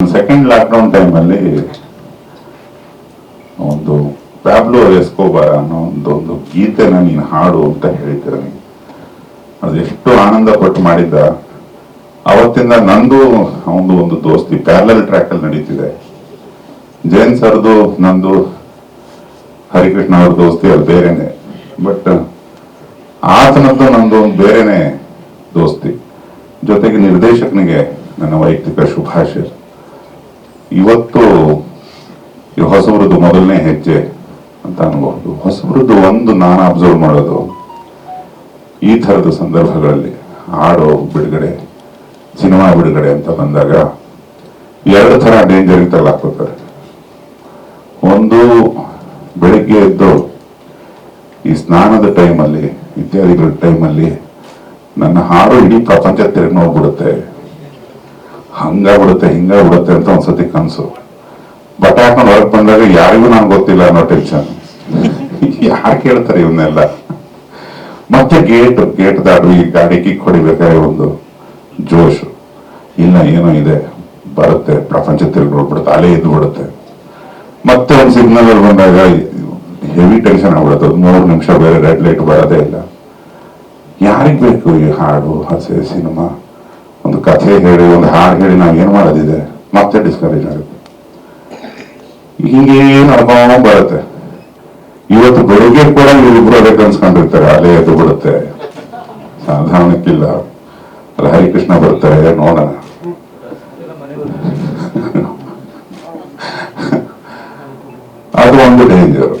Second lockdown ಟೈಮಲ್ಲಿ ಒಂದು Pablo ಎಸ್ಕೋಬಾರ ಅನ್ನೋ ಒಂದು ಒಂದು ಗೀತೆನ ನೀನು ಹಾಡು ಅಂತ ಹೇಳಿದ್ದೆ ನನಗೆ ಎಷ್ಟು ಆನಂದ ಪಟ್ಟು ಮಾಡಿದ್ದ. ಅವತ್ತಿಂದ ನಂದು ಒಂದು ಒಂದು ದೋಸ್ತಿ ಪ್ಯಾರಲಲ್ ಟ್ರ್ಯಾಕ್ ಅಲ್ಲಿ ನಡೀತಿದೆ. ಜೈನ್ ಸರ್ದು ನಂದು, ಹರಿಕೃಷ್ಣ ಅವ್ರ ದೋಸ್ತಿ ಅದು ಬೇರೆನೆ. ಬಟ್ ಆತನದ್ದು ನಂದು ಒಂದು ಬೇರೆನೆ ದೋಸ್ತಿ. ಜೊತೆಗೆ ನಿರ್ದೇಶಕನಿಗೆ ನನ್ನ ವೈಯಕ್ತಿಕ ಶುಭಾಶಯ. ಇವತ್ತು ಹೊಸಬ್ರದ್ದು ಮೊದಲನೇ ಹೆಜ್ಜೆ ಅಂತ ಅನ್ಬಹುದು ಹೊಸಬ್ರದ್ದು ಒಂದು ನಾನು ಅಬ್ಸರ್ವ್ ಮಾಡೋದು ಈ ಥರದ ಸಂದರ್ಭಗಳಲ್ಲಿ ಹಾಡು ಬಿಡುಗಡೆ, ಸಿನಿಮಾ ಬಿಡುಗಡೆ ಅಂತ ಬಂದಾಗ ಎರಡು ಥರ ಡೇಂಜರ್ ತಗೊಳಕ್ಕೋತಾರೆ ಒಂದು ಬೆಳಿಗ್ಗೆ ಎದ್ದು ಈ ಸ್ನಾನದ ಟೈಮಲ್ಲಿ ಇತ್ಯಾದಿಗಳ ಟೈಮಲ್ಲಿ ನನ್ನ ಹಾಡು ಇಡೀ ಪ್ರಪಂಚ ತಿರುಗಿ ನೋಡ್ಬಿಡುತ್ತೆ. ಹಂಗಾಗ್ಬಿಡುತ್ತೆ ಹಿಂಗಾಗ್ಬಿಡುತ್ತೆ ಅಂತ ಒಂದ್ಸತಿ ಕನಸು. ಬಟ್ ಹಾಕೊಂಡು ಹೊರಗೆ ಬಂದಾಗ ಯಾರಿಗೂ ನನ್ಗೆ ಗೊತ್ತಿಲ್ಲ ಅನ್ನೋ ಟೆನ್ಷನ್ ಯಾರು ಕೇಳ್ತಾರೆ ಇವನ್ನೆಲ್ಲ? ಮತ್ತೆ ಗೇಟ್ ಗೇಟ್ ದಾಡು ಈ ಗಾಡಿ ಕಿಕ್ ಹೊಡಿಬೇಕಾದ್ರೆ ಒಂದು ಜೋಶ್. ಇಲ್ಲ, ಏನೋ ಇದೆ. ಬರುತ್ತೆ ಪ್ರಪಂಚ ತಿರುಗಿ ನೋಡ್ಬಿಡುತ್ತೆ, ಅಲೆ ಎದ್ದು ಬಿಡುತ್ತೆ. ಮತ್ತೆ ಒಂದು ಸಿಗ್ನಲ್ ಅಲ್ಲಿ ಬಂದಾಗ ಹೆವಿ ಟೆನ್ಷನ್ ಆಗ್ಬಿಡುತ್ತೆ. ಒಂದು ಮೂರು ನಿಮಿಷ ಬೇರೆ ರೆಡ್ ಲೈಟ್ ಬರೋದೇ ಇಲ್ಲ. ಯಾರಿಗ್ ಬೇಕು ಈ ಹಾಡು, ಹಸೆ, ಸಿನಿಮಾ? ಕಥೆ ಹೇಳಿ, ಒಂದು ಹಾಡು ಹೇಳಿ ನಾವು ಏನ್ ಮಾಡೋದಿದೆ? ಮತ್ತೆ ಡಿಸ್ಕರೇಜ್ ಆಗುತ್ತೆ. ಹಿಂಗೇ ಅನುಭವ ಬರುತ್ತೆ. ಇವತ್ತು ಬೆಳಿಗ್ಗೆ ಕೂಡ ಇವರಿಬ್ರು ಅದೇ ಕನ್ಸ್ಕೊಂಡಿರ್ತಾರೆ, ಅಲೆ ಎದ್ದು ಬಿಡುತ್ತೆ. ಸಾಧಾರಣಕ್ಕಿಲ್ಲ. ಅಲ್ಲ, ಹರಿಕೃಷ್ಣ ಬರ್ತಾರೆ, ನೋಡೋಣ. ಅದು ಒಂದು ಡೇಂಜರ್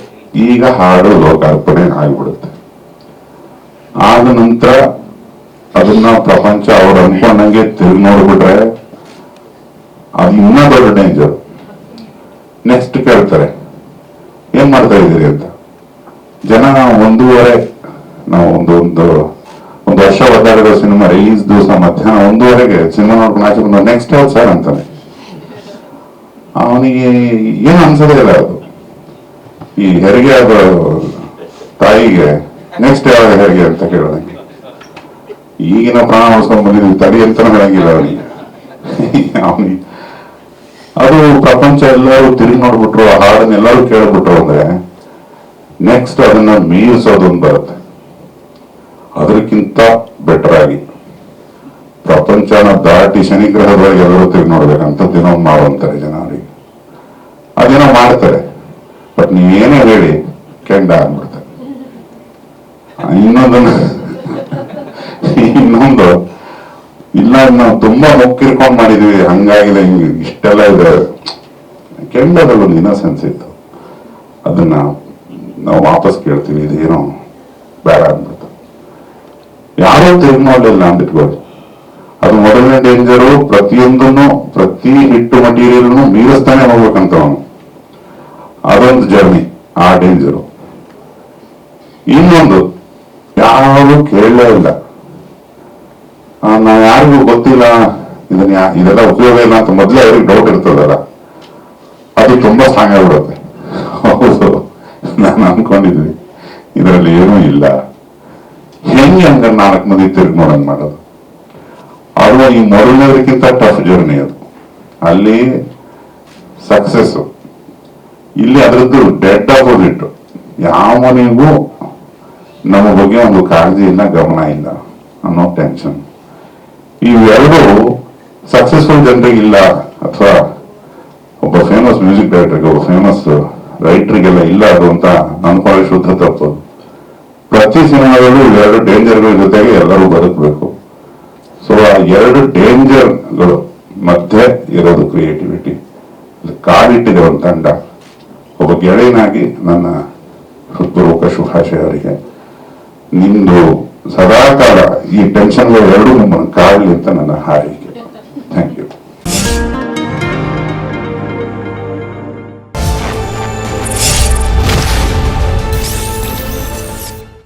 ಈಗ ಹಾಡು ಲೋಕಾರ್ಪಣೆ ಆಗಿಬಿಡುತ್ತೆ. ಆದ ನಂತರ ಅದನ್ನ ಪ್ರಪಂಚ ಅವ್ರು ಅನ್ಕೊಂಡಂಗೆ ತಿರುಗಿ ನೋಡ್ಬಿಟ್ರೆ ಅದು ಇನ್ನೂ ದೊಡ್ಡ ಡೇಂಜರ್ ನೆಕ್ಸ್ಟ್ ಕೇಳ್ತಾರೆ, ಏನ್ ಮಾಡ್ತಾ ಇದ್ದೀರಿ ಅಂತ. ಜನ ಒಂದೂವರೆ, ನಾವು ಒಂದು ಒಂದು ಒಂದು ವರ್ಷ ಒದ್ದಾಡಿರೋ ಸಿನಿಮಾ ರಿಲೀಸ್ ದಿವಸ ಮಧ್ಯಾಹ್ನ ಒಂದೂವರೆಗೆ, ಸಿನಿಮಾ ನೋಡ್ಕೊಂಡು ಆಚೆ ಬಂದ ನೆಕ್ಸ್ಟ್ ಯಾವ್ದು ಸರ್ ಅಂತಾನೆ. ಅವನಿಗೆ ಏನು ಅನ್ಸದೇ ಇಲ್ಲ ಅದು. ಈ ಹೆರಿಗೆ ಆದ ತಾಯಿಗೆ ನೆಕ್ಸ್ಟ್ ಯಾವ ಹೆರಿಗೆ? ಅಂತ ಕೇಳೋದಂಗೆ ಈಗಿನ ಪ್ರಾಣ ಉಳಿಸ್ಕೊಂಡು ಬಂದಿದ್ದು ತಡಿ ಅಂತ ಹೇಳಂಗಿಲ್ಲ ಅವನಿಗೆ. ಅವನಿಗೆ ಅದು ಪ್ರಪಂಚ ಎಲ್ಲರೂ ತಿರುಗಿ ನೋಡ್ಬಿಟ್ರು, ಆ ಹಾಡನ್ನ ಎಲ್ಲರೂ ಕೇಳ್ಬಿಟ್ರು ಅಂದ್ರೆ ನೆಕ್ಸ್ಟ್ ಅದನ್ನ ಮೀರಿಸೋದೊಂದು ಬರುತ್ತೆ. ಅದಕ್ಕಿಂತ ಬೆಟರ್ ಆಗಿ. ಪ್ರಪಂಚನ ದಾಟಿ ಶನಿಗ್ರಹದೊಳಗೆ ಎಲ್ಲರೂ ತಿರುಗಿ ನೋಡ್ಬೇಕಂತ ದಿನ ಮಾಡುವಂತಾರೆ ಜನ ಅವರಿಗೆ ಅದೇನೋ ಮಾಡ್ತಾರೆ. ಬಟ್ ನೀವೇನೇ ಹೇಳಿ, ಕೆಂಡ ಆಗ್ಬಿಡ್ತಾರೆ ಇನ್ನೊಂದನ್ನ ಇನ್ನೊಂದು, ಇಲ್ಲ ನಾವು ತುಂಬಾ ಮುಕ್ಕಿರ್ಕೊಂಡ್ ಮಾಡಿದೀವಿ ಹಂಗಾಗಿದೆ ಹಿಂಗೆ ಇಷ್ಟೆಲ್ಲ ಇದೆ. ಕೆಂಡದಲ್ಲಿ ಒಂದು ಇನ್ನಸೆನ್ಸ್ ಇತ್ತು. ಅದನ್ನ ನಾವು ವಾಪಸ್ ಕೇಳ್ತೀವಿ, ಇದೇನೋ ಬೇಡ ಅಂದ್ಬಿಟ್ಟು ಯಾರೋ ತಿರುಗಿ ನೋಡ್ಲಿಲ್ಲ ಅಂದಿಟ್ಕೊಳ್ಳಿ ಅದು ಮೊದಲನೇ ಡೇಂಜರು ಪ್ರತಿಯೊಂದನ್ನು, ಪ್ರತಿ ಹಿಟ್ಟು ಮಟೀರಿಯಲ್ ಮೀರಿಸ್ತಾನೆ ಹೋಗ್ಬೇಕಂತ ಅವನು. ಅದೊಂದು ಜರ್ನಿ ಆ ಡೇಂಜರು ಇನ್ನೊಂದು, ಯಾರು ಕೇಳಲೇ ಇಲ್ಲ. ಗೊತ್ತಿಲ್ಲ ಇದನ್ನ, ಇದೆಲ್ಲ ಉಪಯೋಗ ಇಲ್ಲ ಅಂತ ಮೊದಲೇ ಅವ್ರಿಗೆ ಡೌಟ್ ಇರ್ತದಲ್ಲ. ಅದು ತುಂಬಾ ಸ್ಟ್ರಾಂಗ್ ಆಗ್ಬಿಡುತ್ತೆ. ಹೌದು. ನಾನು ಅನ್ಕೊಂಡಿದ್ವಿ ಇದರಲ್ಲಿ ಏನೂ ಇಲ್ಲ. ಹೆಂಗೆ ಹಂಗ ನಾಲ್ಕು ಮಂದಿ ತಿರುಗಿ ನೋಡಂಗ್ ಮಾಡೋದು? ಅದು ಈ ಮೊದಲನೇದಕ್ಕಿಂತ ಟಫ್ ಜರ್ನಿ ಅದು. ಅಲ್ಲಿ ಸಕ್ಸಸ್ ಇಲ್ಲಿ ಅದರದ್ದು ಡೆಡ್ ಆಗೋದಿಟ್ಟು ಯಾವನಿಗೂ ನಮ್ಮ ಬಗ್ಗೆ ಒಂದು ಕಾಳಜಿ ಇಲ್ಲ ಗಮನ ಇಲ್ಲ. ಅನ್ನೋ ಟೆನ್ಷನ್ ಇವೆರಡು ಸಕ್ಸಸ್ಫುಲ್ ಜನರಿಗೆ ಇಲ್ಲ ಅಥವಾ ಒಬ್ಬ ಫೇಮಸ್ ಮ್ಯೂಸಿಕ್ ಡೈರೆಕ್ಟರ್ಗೆ ಒಬ್ಬ ಫೇಮಸ್ ರೈಟ್ರಿಗೆಲ್ಲ ಇಲ್ಲ ಅದು ಅಂತ ಅನ್ಕೊಳ್ಳೋ ಶುದ್ಧ ತಪ್ಪು. ಪ್ರತಿ ಸಿನಿಮಾದಲ್ಲೂ ಎರಡು ಡೇಂಜರ್ಗಳ ಜೊತೆಗೆ ಎಲ್ಲರೂ ಬದುಕಬೇಕು. ಸೊ ಆ ಎರಡು ಡೇಂಜರ್ಗಳು ಮಧ್ಯೆ ಇರೋದು ಕ್ರಿಯೇಟಿವಿಟಿ ಕಾಡಿಟ್ಟಿದೆ ಒಂದು ತಂಡ. ಒಬ್ಬ ಗೆಳೆಯನಾಗಿ ನನ್ನ ಹೃತ್ಪೂರ್ವಕ ಶುಭಾಶಯ ಅವರಿಗೆ ನಿಮ್ದು ಸದಾಕಾಲ ಈ ಟೆನ್ಷನ್ಗಳು ಎರಡೂ ನಿಮ್ಮನ್ನು ಕಾಡಲಿ ಅಂತ ನನ್ನ ಹಾರಿ